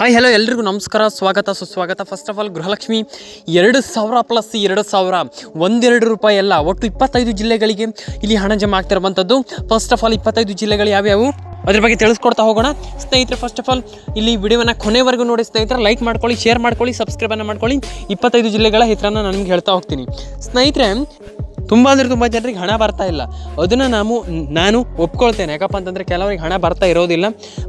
Hi hello ಎಲ್ರಿಗೂ ನಮಸ್ಕಾರ, ಸ್ವಾಗತ, ಸುಸ್ವಾಗತ. ಫಸ್ಟ್ ಆಫ್ ಆಲ್ ಗೃಹಲಕ್ಷ್ಮಿ, ಎರಡು ಸಾವಿರ ಪ್ಲಸ್ ಎರಡು ಸಾವಿರ. ಒಂದೆರಡು ರೂಪಾಯಿ ಎಲ್ಲ ಒಟ್ಟು ಇಪ್ಪತ್ತೈದು ಜಿಲ್ಲೆಗಳಿಗೆ ಇಲ್ಲಿ ಹಣ ಜಮಾ ಆಗ್ತಿರುವಂಥದ್ದು. ಫಸ್ಟ್ ಆಫ್ ಆಲ್ ಇಪ್ಪತ್ತೈದು ಜಿಲ್ಲೆಗಳು ಯಾವ್ಯಾವು? ಅದ್ರ ಬಗ್ಗೆ ತಿಳಿಸ್ಕೊಡ್ತಾ ಹೋಗೋಣ. ಸ್ನೇಹಿತರೆ ಫಸ್ಟ್ ಆಫ್ ಆಲ್ ಇಲ್ಲಿ ವಿಡಿಯೋನ ಕೊನೆವರೆಗೂ ನೋಡಿ ಸ್ನೇಹಿತರೆ ಲೈಕ್ ಮಾಡ್ಕೊಳ್ಳಿ ಶೇರ್ ಮಾಡ್ಕೊಳ್ಳಿ ಸಬ್ಸ್ಕ್ರೈಬನ್ನು ಮಾಡ್ಕೊಳ್ಳಿ. ಇಪ್ಪತ್ತೈದು ಜಿಲ್ಲೆಗಳ ಹೆಸರನ್ನು ನಾನು ನಿಮ್ಗೆ ಹೇಳ್ತಾ ಹೋಗ್ತೀನಿ. ಸ್ನೇಹಿತರೆ ತುಂಬ ಅಂದರೆ ತುಂಬ ಜನರಿಗೆ ಹಣ ಬರ್ತಾ ಇಲ್ಲ. ಅದನ್ನು ನಾವು, ನಾನು ಒಪ್ಕೊಳ್ತೇನೆ. ಯಾಕಪ್ಪ ಅಂತಂದರೆ ಕೆಲವರಿಗೆ ಹಣ ಬರ್ತಾ ಇರೋದಿಲ್ಲ.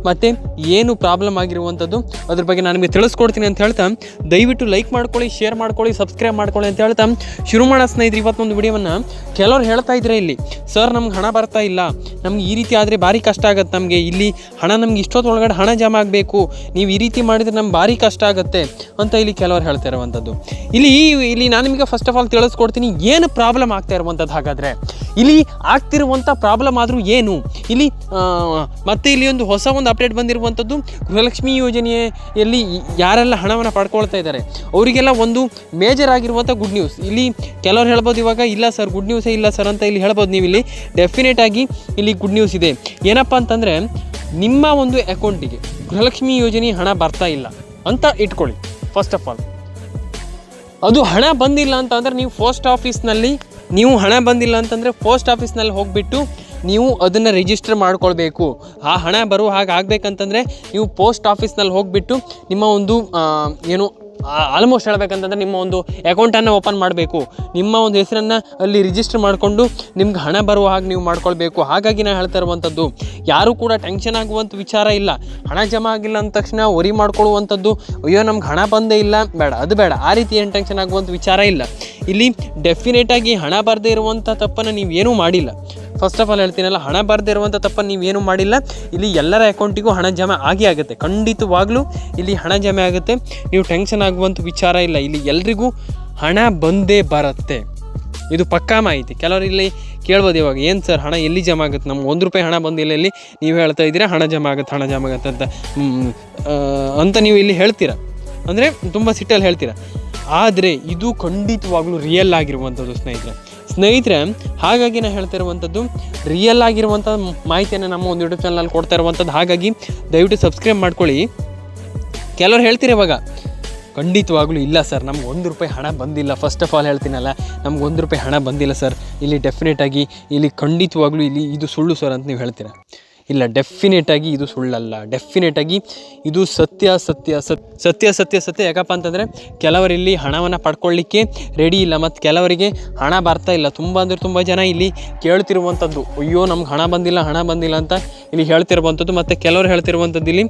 ಮತ್ತು ಏನು ಪ್ರಾಬ್ಲಮ್ ಆಗಿರುವಂಥದ್ದು ಅದ್ರ ಬಗ್ಗೆ ನಾನು ನಿಮಗೆ ತಿಳಿಸ್ಕೊಡ್ತೀನಿ ಅಂತ ಹೇಳ್ತಾ, ದಯವಿಟ್ಟು ಲೈಕ್ ಮಾಡ್ಕೊಳ್ಳಿ ಶೇರ್ ಮಾಡ್ಕೊಳ್ಳಿ ಸಬ್ಸ್ಕ್ರೈಬ್ ಮಾಡ್ಕೊಳ್ಳಿ ಅಂತ ಹೇಳ್ತಾ ಶುರು ಮಾಡೋ ಸ್ನೇಹಿತರು, ಇವತ್ತೊಂದು ವಿಡಿಯೋವನ್ನು ಕೆಲವ್ರು ಹೇಳ್ತಾ ಇದ್ರೆ ಇಲ್ಲಿ ಸರ್ ನಮ್ಗೆ ಹಣ ಬರ್ತಾ ಇಲ್ಲ. ನಮ್ಗೆ ಈ ರೀತಿ ಆದರೆ ಭಾರಿ ಕಷ್ಟ ಆಗುತ್ತೆ ನಮಗೆ. ಇಲ್ಲಿ ಹಣ ನಮ್ಗೆ ಇಷ್ಟೊತ್ತೊಳಗಡೆ ಹಣ ಜಮಾ ಆಗಬೇಕು. ನೀವು ಈ ರೀತಿ ಮಾಡಿದರೆ ನಮ್ಗೆ ಭಾರಿ ಕಷ್ಟ ಆಗುತ್ತೆ ಅಂತ ಇಲ್ಲಿ ಕೆಲವರು ಹೇಳ್ತಾ ಇರುವಂಥದ್ದು. ಇಲ್ಲಿ ಇಲ್ಲಿ ನಾನು ನಿಮಗೆ ಫಸ್ಟ್ ಆಫ್ ಆಲ್ ತಿಳಿಸ್ಕೊಡ್ತೀನಿ ಏನು ಪ್ರಾಬ್ಲಮ್ ಆಗ್ತಾ ಇರುವಂಥದ್ದು ಹಾಗಾದರೆ. ಇಲ್ಲಿ ಆಗ್ತಿರುವಂಥ ಪ್ರಾಬ್ಲಮ್ ಆದರೂ ಏನು? ಇಲ್ಲಿ ಮತ್ತೆ ಇಲ್ಲಿ ಒಂದು ಹೊಸ ಒಂದು ಅಪ್ಡೇಟ್ ಬಂದಿರುವಂಥದ್ದು. ಗೃಹಲಕ್ಷ್ಮಿ ಯೋಜನೆಯಲ್ಲಿ ಯಾರೆಲ್ಲ ಹಣವನ್ನು ಪಡ್ಕೊಳ್ತಾ ಇದ್ದಾರೆ, ಅವರಿಗೆಲ್ಲ ಒಂದು ಮೇಜರ್ ಆಗಿರುವಂಥ ಗುಡ್ ನ್ಯೂಸ್ ಇಲ್ಲಿ ಕೆಲವ್ರು ಹೇಳ್ಬೋದು ಇವಾಗ, ಇಲ್ಲ ಸರ್ ಗುಡ್ ನ್ಯೂಸೇ ಇಲ್ಲ ಸರ್ ಅಂತ ಇಲ್ಲಿ ಹೇಳ್ಬೋದು ನೀವು ಇಲ್ಲಿ ಡೆಫಿನೆಟ್ ಆಗಿ ಇಲ್ಲಿ ಗುಡ್ ನ್ಯೂಸ್ ಇದೆ. ಏನಪ್ಪ ಅಂತಂದರೆ, ನಿಮ್ಮ ಒಂದು ಅಕೌಂಟಿಗೆ ಗೃಹಲಕ್ಷ್ಮಿ ಯೋಜನೆ ಹಣ ಬರ್ತಾ ಇಲ್ಲ ಅಂತ ಇಟ್ಕೊಳ್ಳಿ ಫಸ್ಟ್ ಆಫ್ ಆಲ್ ಅದು ಹಣ ಬಂದಿಲ್ಲ ಅಂತಂದರೆ ನೀವು ಪೋಸ್ಟ್ ಆಫೀಸ್ನಲ್ಲಿ ನೀವು ಹಣ ಬಂದಿಲ್ಲ ಅಂತಂದರೆ ಪೋಸ್ಟ್ ಆಫೀಸ್ನಲ್ಲಿ ಹೋಗಿಬಿಟ್ಟು ನೀವು ಅದನ್ನು ರಿಜಿಸ್ಟರ್ ಮಾಡ್ಕೊಳ್ಬೇಕು. ಆ ಹಣ ಬರುವ ಹಾಗೆ ಆಗಬೇಕಂತಂದರೆ ನೀವು ಪೋಸ್ಟ್ ಆಫೀಸ್ನಲ್ಲಿ ಹೋಗಿಬಿಟ್ಟು ನಿಮ್ಮ ಒಂದು ಏನು ಆಲ್ಮೋಸ್ಟ್ ಹೇಳ್ಬೇಕಂತಂದ್ರೆ ನಿಮ್ಮ ಒಂದು ಅಕೌಂಟನ್ನು ಓಪನ್ ಮಾಡಬೇಕು. ನಿಮ್ಮ ಒಂದು ಹೆಸರನ್ನು ಅಲ್ಲಿ ರಿಜಿಸ್ಟರ್ ಮಾಡಿಕೊಂಡು ನಿಮ್ಗೆ ಹಣ ಬರುವ ಹಾಗೆ ನೀವು ಮಾಡ್ಕೊಳ್ಬೇಕು. ಹಾಗಾಗಿ ನಾನು ಹೇಳ್ತಾ ಇರುವಂಥದ್ದು ಯಾರೂ ಕೂಡ ಟೆನ್ಷನ್ ಆಗುವಂಥ ವಿಚಾರ ಇಲ್ಲ. ಹಣ ಜಮಾ ಆಗಿಲ್ಲ ಅಂದ ತಕ್ಷಣ ವರಿ ಮಾಡ್ಕೊಳ್ಳುವಂಥದ್ದು ಅಯ್ಯೋ ನಮ್ಗೆ ಹಣ ಬಂದೇ ಇಲ್ಲ. ಬೇಡ, ಅದು ಬೇಡ. ಆ ರೀತಿ ಏನು ಟೆನ್ಷನ್ ಆಗುವಂಥ ವಿಚಾರ ಇಲ್ಲ. ಇಲ್ಲಿ ಡೆಫಿನೆಟಾಗಿ ಹಣ ಬರದೇ ಇರುವಂಥ ತಪ್ಪನ್ನು ನೀವು ಏನೂ ಮಾಡಿಲ್ಲ. ಫಸ್ಟ್ ಆಫ್ ಆಲ್ ಹೇಳ್ತೀನಲ್ಲ, ಹಣ ಬರದೇ ಇರುವಂಥ ತಪ್ಪನ್ನು ನೀವೇನು ಮಾಡಿಲ್ಲ. ಇಲ್ಲಿ ಎಲ್ಲರ ಅಕೌಂಟಿಗೂ ಹಣ ಜಮೆ ಆಗೇ ಆಗುತ್ತೆ. ಖಂಡಿತವಾಗ್ಲೂ ಇಲ್ಲಿ ಹಣ ಜಮೆ ಆಗುತ್ತೆ. ನೀವು ಟೆನ್ಷನ್ ಆಗುವಂಥ ವಿಚಾರ ಇಲ್ಲ. ಇಲ್ಲಿ ಎಲ್ರಿಗೂ ಹಣ ಬಂದೇ ಬರುತ್ತೆ. ಇದು ಪಕ್ಕಾ ಮಾಹಿತಿ. ಕೆಲವರು ಇಲ್ಲಿ ಕೇಳ್ಬೋದು ಇವಾಗ, ಏನು ಸರ್, ಹಣ ಎಲ್ಲಿ ಜಮಾ ಆಗುತ್ತೆ? ನಮ್ಗೆ ಒಂದು ರೂಪಾಯಿ ಹಣ ಬಂದಿಲ್ಲ ಇಲ್ಲಿ. ನೀವು ಹೇಳ್ತಾ ಇದ್ದೀರಾ, ಹಣ ಜಮಾ ಆಗುತ್ತೆ, ಹಣ ಜಮಾ ಆಗುತ್ತೆ ಅಂತ. ಅಂತ ನೀವು ಇಲ್ಲಿ ಹೇಳ್ತೀರಾ? ಅಂದರೆ ತುಂಬ ಸಿಟ್ಟಲ್ಲಿ ಹೇಳ್ತೀರಾ? ಆದರೆ ಇದು ಖಂಡಿತವಾಗ್ಲೂ ರಿಯಲ್ ಆಗಿರುವಂಥದ್ದು ಸ್ನೇಹಿತರೆ. ಸ್ನೇಹಿತರೆ ಹಾಗಾಗಿ ನಾನು ಹೇಳ್ತಾ ಇರುವಂಥದ್ದು ರಿಯಲ್ ಆಗಿರುವಂಥ ಮಾಹಿತಿಯನ್ನು ನಮ್ಮ ಒಂದು ಯೂಟ್ಯೂಬ್ ಚಾನಲಲ್ಲಿ ಕೊಡ್ತಾ ಇರುವಂಥದ್ದು. ಹಾಗಾಗಿ ದಯವಿಟ್ಟು ಸಬ್ಸ್ಕ್ರೈಬ್ ಮಾಡ್ಕೊಳ್ಳಿ. ಕೆಲವ್ರು ಹೇಳ್ತೀರಿ ಇವಾಗ, ಖಂಡಿತವಾಗ್ಲೂ ಇಲ್ಲ ಸರ್, ನಮ್ಗೆ ಒಂದು ರೂಪಾಯಿ ಹಣ ಬಂದಿಲ್ಲ. ಫಸ್ಟ್ ಆಫ್ ಆಲ್ ಹೇಳ್ತೀನಲ್ಲ, ನಮ್ಗೆ ಒಂದು ರೂಪಾಯಿ ಹಣ ಬಂದಿಲ್ಲ ಸರ್. ಇಲ್ಲಿ ಡೆಫಿನೆಟಾಗಿ ಇಲ್ಲಿ ಖಂಡಿತವಾಗ್ಲೂ ಇಲ್ಲಿ ಇದು ಸುಳ್ಳು ಸರ್ ಅಂತ ನೀವು ಹೇಳ್ತೀರಾ? ಇಲ್ಲ ಡೆಫಿನೆಟಾಗಿ ಇದು ಸುಳ್ಳಲ್ಲ. ಡೆಫಿನೆಟಾಗಿ ಇದು ಸತ್ಯ ಸತ್ಯ, ಸತ್, ಸತ್ಯ ಸತ್ಯ ಸತ್ಯ. ಯಾಕಪ್ಪ ಅಂತಂದರೆ ಕೆಲವರಿಲ್ಲಿ ಹಣವನ್ನು ಪಡ್ಕೊಳ್ಳಿಕ್ಕೆ ರೆಡಿ ಇಲ್ಲ ಮತ್ತು ಕೆಲವರಿಗೆ ಹಣ ಬರ್ತಾ ಇಲ್ಲ. ತುಂಬ ಅಂದರೆ ತುಂಬ ಜನ ಇಲ್ಲಿ ಕೇಳ್ತಿರುವಂಥದ್ದು ಅಯ್ಯೋ, ನಮ್ಗೆ ಹಣ ಬಂದಿಲ್ಲ ಹಣ ಬಂದಿಲ್ಲ ಅಂತ ಇಲ್ಲಿ ಹೇಳ್ತಿರುವಂಥದ್ದು ಮತ್ತು ಕೆಲವರು ಹೇಳ್ತಿರುವಂಥದ್ದು ಇಲ್ಲಿ,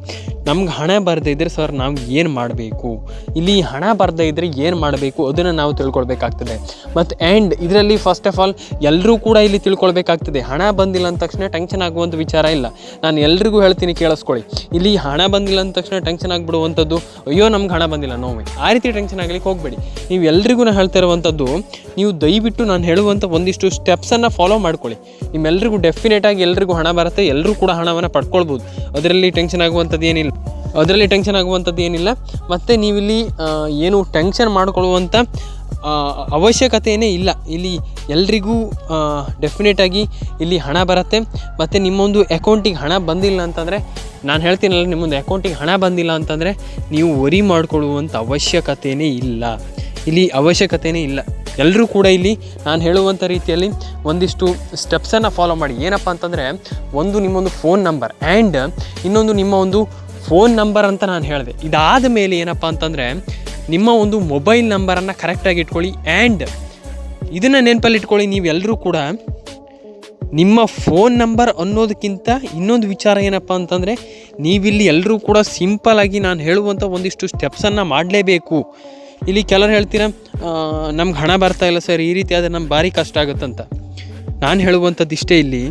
ನಮ್ಗೆ ಹಣ ಬರದೇ ಇದ್ದರೆ ಸರ್ ನಾವು ಏನು ಮಾಡಬೇಕು? ಇಲ್ಲಿ ಹಣ ಬರದೇ ಇದ್ದರೆ ಏನು ಮಾಡಬೇಕು? ಅದನ್ನು ನಾವು ತಿಳ್ಕೊಳ್ಬೇಕಾಗ್ತದೆ. ಮತ್ತು ಆ್ಯಂಡ್ ಇದರಲ್ಲಿ ಫಸ್ಟ್ ಆಫ್ ಆಲ್ ಎಲ್ಲರೂ ಕೂಡ ಇಲ್ಲಿ ತಿಳ್ಕೊಳ್ಬೇಕಾಗ್ತದೆ. ಹಣ ಬಂದಿಲ್ಲ ಅಂದ ತಕ್ಷಣ ಟೆನ್ಷನ್ ಆಗುವಂಥ ವಿಚಾರ ಇಲ್ಲ. ನಾನು ಎಲ್ರಿಗೂ ಹೇಳ್ತೀನಿ ಕೇಳಿಸ್ಕೊಳ್ಳಿ. ಇಲ್ಲಿ ಹಣ ಬಂದಿಲ್ಲ ಅಂದ ತಕ್ಷಣ ಟೆನ್ಷನ್ ಆಗಿಬಿಡುವಂಥದ್ದು, ಅಯ್ಯೋ ನಮ್ಗೆ ಹಣ ಬಂದಿಲ್ಲ ನೋವೆ ಆ ರೀತಿ ಟೆನ್ಷನ್ ಆಗಲಿಕ್ಕೆ ಹೋಗಬೇಡಿ. ನೀವು ಎಲ್ರಿಗೂ ನಾನು ಹೇಳ್ತಾ ಇರುವಂಥದ್ದು, ನೀವು ದಯವಿಟ್ಟು ನಾನು ಹೇಳುವಂಥ ಒಂದಿಷ್ಟು ಸ್ಟೆಪ್ಸನ್ನು ಫಾಲೋ ಮಾಡ್ಕೊಳ್ಳಿ. ನಿಮ್ಮೆಲ್ರಿಗೂ ಡೆಫಿನೆಟಾಗಿ ಎಲ್ರಿಗೂ ಹಣ ಬರುತ್ತೆ ಎಲ್ಲರೂ ಕೂಡ ಹಣವನ್ನು ಪಡ್ಕೊಳ್ಬೋದು. ಅದರಲ್ಲಿ ಟೆನ್ಷನ್ ಆಗುವಂಥದ್ದು ಏನಿಲ್ಲ. ಅದರಲ್ಲಿ ಟೆನ್ಷನ್ ಆಗುವಂಥದ್ದು ಏನಿಲ್ಲ. ಮತ್ತು ನೀವಿಲ್ಲಿ ಏನು ಟೆನ್ಷನ್ ಮಾಡ್ಕೊಳ್ಳುವಂಥ ಅವಶ್ಯಕತೆಯೇ ಇಲ್ಲ. ಇಲ್ಲಿ ಎಲ್ರಿಗೂ ಡೆಫಿನೆಟಾಗಿ ಇಲ್ಲಿ ಹಣ ಬರುತ್ತೆ. ಮತ್ತು ನಿಮ್ಮೊಂದು ಅಕೌಂಟಿಗೆ ಹಣ ಬಂದಿಲ್ಲ ಅಂತಂದರೆ, ನಾನು ಹೇಳ್ತೀನಲ್ಲ ನಿಮ್ಮೊಂದು ಅಕೌಂಟಿಗೆ ಹಣ ಬಂದಿಲ್ಲ ಅಂತಂದರೆ ನೀವು ವರಿ ಮಾಡಿಕೊಳ್ಳುವಂಥ ಅವಶ್ಯಕತೆಯೇ ಇಲ್ಲ. ಇಲ್ಲಿ ಅವಶ್ಯಕತೆಯೇ ಇಲ್ಲ. ಎಲ್ಲರೂ ಕೂಡ ಇಲ್ಲಿ ನಾನು ಹೇಳುವಂಥ ರೀತಿಯಲ್ಲಿ ಒಂದಿಷ್ಟು ಸ್ಟೆಪ್ಸನ್ನು ಫಾಲೋ ಮಾಡಿ. ಏನಪ್ಪ ಅಂತಂದರೆ, ಒಂದು ನಿಮ್ಮೊಂದು ಫೋನ್ ನಂಬರ್ ಆ್ಯಂಡ್ ಇನ್ನೊಂದು ನಿಮ್ಮ ಒಂದು ಫೋನ್ ನಂಬರ್ ಅಂತ ನಾನು ಹೇಳಿದೆ. ಇದಾದ ಮೇಲೆ ಏನಪ್ಪ ಅಂತಂದರೆ ನಿಮ್ಮ ಒಂದು ಮೊಬೈಲ್ ನಂಬರನ್ನು ಕರೆಕ್ಟಾಗಿ ಇಟ್ಕೊಳ್ಳಿ ಆ್ಯಂಡ್ ಇದನ್ನು ನೆನಪಲ್ಲಿ ಇಟ್ಕೊಳ್ಳಿ ನೀವೆಲ್ಲರೂ ಕೂಡ ನಿಮ್ಮ ಫೋನ್ ನಂಬರ್ ಅನ್ನೋದಕ್ಕಿಂತ ಇನ್ನೊಂದು ವಿಚಾರ ಏನಪ್ಪ ಅಂತಂದರೆ ನೀವಿಲ್ಲಿ ಎಲ್ಲರೂ ಕೂಡ ಸಿಂಪಲಾಗಿ ನಾನು ಹೇಳುವಂಥ ಒಂದಿಷ್ಟು ಸ್ಟೆಪ್ಸನ್ನು ಮಾಡಲೇಬೇಕು. ಇಲ್ಲಿ ಕೆಲವರು ಹೇಳ್ತೀರ ನಮ್ಗೆ ಹಣ ಬರ್ತಾ ಇಲ್ಲ ಸರ್, ಈ ರೀತಿ ಆದರೆ ನಮ್ಗೆ ಭಾರಿ ಕಷ್ಟ ಆಗುತ್ತಂತ. ನಾನು ಹೇಳುವಂಥದ್ದು ಇಷ್ಟೇ ಇಲ್ಲಿ,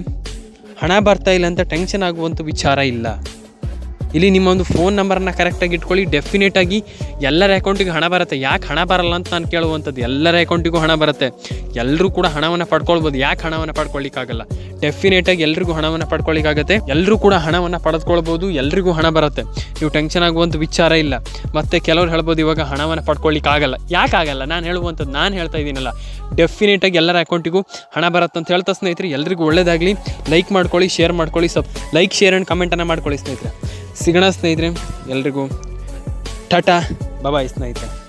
ಹಣ ಬರ್ತಾ ಇಲ್ಲ ಅಂತ ಟೆನ್ಷನ್ ಆಗುವಂಥ ವಿಚಾರ ಇಲ್ಲ. ಇಲ್ಲಿ ನಿಮ್ಮ ಒಂದು ಫೋನ್ ನಂಬರನ್ನು ಕರೆಕ್ಟಾಗಿ ಇಟ್ಕೊಳ್ಳಿ. ಡೆಫಿನೆಟಾಗಿ ಎಲ್ಲರ ಅಕೌಂಟಿಗೆ ಹಣ ಬರುತ್ತೆ. ಯಾಕೆ ಹಣ ಬರಲ್ಲ ಅಂತ ನಾನು ಕೇಳುವಂಥದ್ದು. ಎಲ್ಲರ ಅಕೌಂಟಿಗೂ ಹಣ ಬರುತ್ತೆ. ಎಲ್ಲರೂ ಕೂಡ ಹಣವನ್ನು ಪಡ್ಕೊಳ್ಬೋದು. ಯಾಕೆ ಹಣವನ್ನು ಪಡ್ಕೊಳ್ಳಿಕ್ಕಾಗಲ್ಲ ಡೆಫಿನೆಟಾಗಿ ಎಲ್ರಿಗೂ ಹಣವನ್ನು ಪಡ್ಕೊಳ್ಳಿಕ್ಕಾಗತ್ತೆ ಎಲ್ಲರೂ ಕೂಡ ಹಣವನ್ನು ಪಡೆದುಕೊಳ್ಬೋದು. ಎಲ್ರಿಗೂ ಹಣ ಬರುತ್ತೆ. ನೀವು ಟೆನ್ಷನ್ ಆಗುವಂಥ ವಿಚಾರ ಇಲ್ಲ. ಮತ್ತು ಕೆಲವ್ರು ಹೇಳ್ಬೋದು ಇವಾಗ ಹಣವನ್ನು ಪಡ್ಕೊಳ್ಳಿಕ್ಕಾಗಲ್ಲ ಯಾಕಾಗಲ್ಲ ನಾನು ಹೇಳುವಂಥದ್ದು ನಾನು ಹೇಳ್ತಾ ಇದ್ದೀನಲ್ಲ. ಡೆಫಿನೆಟಾಗಿ ಎಲ್ಲರ ಅಕೌಂಟಿಗೂ ಹಣ ಬರುತ್ತೆ ಅಂತ ಹೇಳ್ತಾ ಸ್ನೇಹಿತರೆ, ಎಲ್ರಿಗೂ ಒಳ್ಳೇದಾಗಲಿ. ಲೈಕ್ ಮಾಡ್ಕೊಳ್ಳಿ ಶೇರ್ ಮಾಡ್ಕೊಳ್ಳಿ ಸಬ್ ಲೈಕ್ ಶೇರ್ ಆ್ಯಂಡ್ ಕಮೆಂಟನ್ನು ಮಾಡ್ಕೊಳ್ಳಿ ಸ್ನೇಹಿತರೆ. ಸಿಗೋಣ ಸ್ನೇಹಿತರೆ ಎಲ್ರಿಗೂ. ಟಾಟಾ ಬಾಬಾಯ್ ಸ್ನೇಹಿತರೆ.